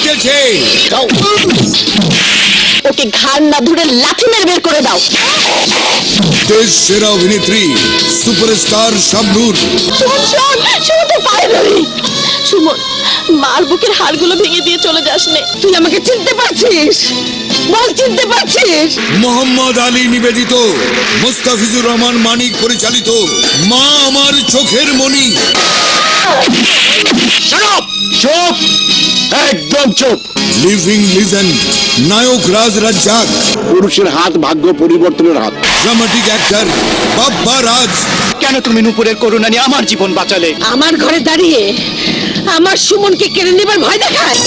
মিটেছে ওকে ঘাড় না ধরে লাথি মেরে বের করে দাও। দেশ সেরা অভিনেত্রী সুপারস্টার শাবনূর সুমন মার বুকের হাড়গুলো ভেঙে দিয়ে চলে যাস নে। তুই আমাকে চিনতে পারছিস? বল চিনতে পারছিস? মোহাম্মদ আলী নিবেদিত মুস্তাফিজুর রহমান মানিক পরিচালিত মা আমার চোখের মণি। চুপ একদম চুপ। লিভিং লিজেন্ড নায়ক রাজ রাজ্জাক। পুরুষের হাত ভাগ্য পরিবর্তনের হাত। Dramatic actor Bappa Raj. কেন তুমি নুপুরের করুণা নিয়ে আমার জীবন বাঁচালে? আমার ঘরে দাঁড়িয়ে আমার সুমনকে কেড়ে নেবার ভয় দেখায়।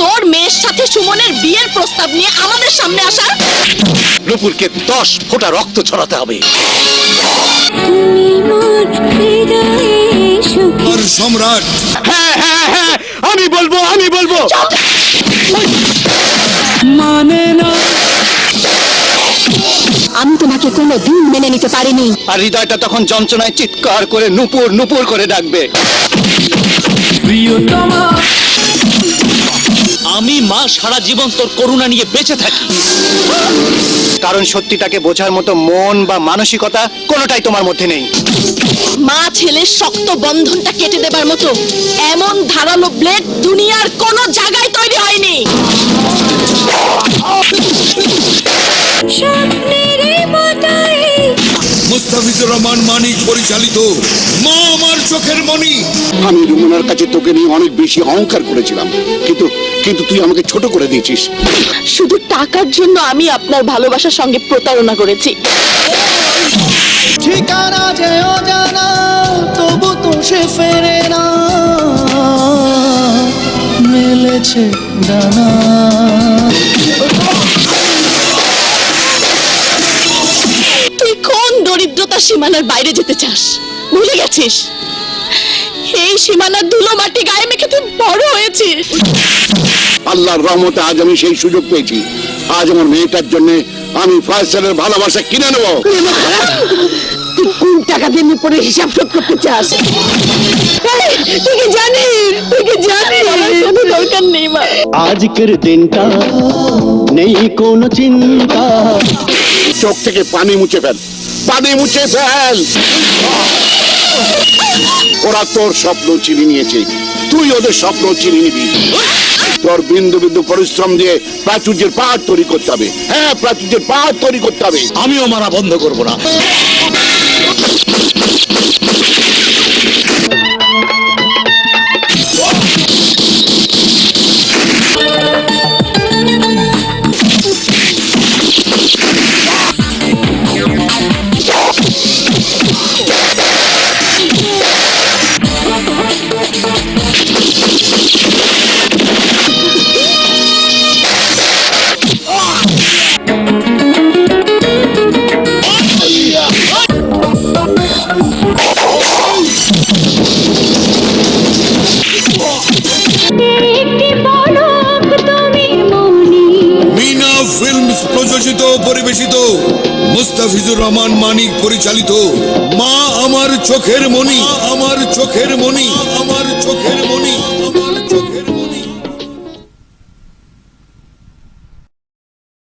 তোর মেয়ের সাথে সুমনের বিয়ের প্রস্তাব নিয়ে আমাদের সামনে আসা নুপুরকে দশ ফোঁটা রক্ত ছড়াতে হবে। সম্রাট। হ্যাঁ হ্যাঁ হ্যাঁ আমি বলব আমি বলব। মানে না। আমি তোমাকে কোনো দিন মেনে নিতে পারিনি। আর হৃদয়টা তখন যন্ত্রণায় চিৎকার করে নুপুর নুপুর করে ডাকবে। আমি মা সারা জীবন তোর করুণা নিয়ে বেঁচে থাকি। কারণ সত্যিটাকে বোঝার মতো মন বা মানসিকতা কোনোটাই তোমার মধ্যে নেই। মা ছেলের শক্ত বন্ধনটা কেটে দেবার মতো এমন ধারালো ব্লেড দুনিয়ার কোনো জায়গায় তৈরি হয়নি। মুস্তাফিজুর রহমান মানিক পরিচালিত মা আমার চোখের আমি রুমনার কাছে তোকে নিয়ে অনেক বেশি অহংকার করেছিলাম। কিন্তু কিন্তু তুই আমাকে ছোট করে দিয়েছিস। শুধু টাকার জন্য আমি আপনার ভালোবাসার সঙ্গে প্রতারণা করেছি। মেলেছে ডানা তুই কোন দরিদ্রতার সীমানার বাইরে যেতে চাস? ভুলে গেছিস? এই সীমানার ধুলো মাটি গায়ে মেখে তুই বড় হয়েছিস। আল্লাহর রহমতে আজ আমি সেই সুযোগ পেয়েছি। আজ আমার মেয়েটার জন্য আমি ফয়সালের ভালোবাসা কিনে নেব। তুই কোন টাকা দিয়ে উপরে হিসাব শোধ করতে চাস? তুই কি জানিস? তুই কি জানিস কোনো দরকার নেই মা আজকের দিনটা নেই কোনো চিন্তা। চোখ থেকে পানি মুছে ফেল পানি মুছে ফেল। ওরা তোর স্বপ্ন চিনি নিয়েছে তুই ওদের স্বপ্ন চিনি নিবি। তোর বিন্দু বিন্দু পরিশ্রম দিয়ে প্রাচুর্যের পাহাড় তৈরি করতে হবে। হ্যাঁ প্রাচুর্যের পাহাড় তৈরি করতে হবে। আমিও মারা বন্ধ করব না। ও পরিবেশিত। মুস্তাফিজুর রহমান মানিক পরিচালিত। মা আমার চোখের মনি আমার চোখের মণি।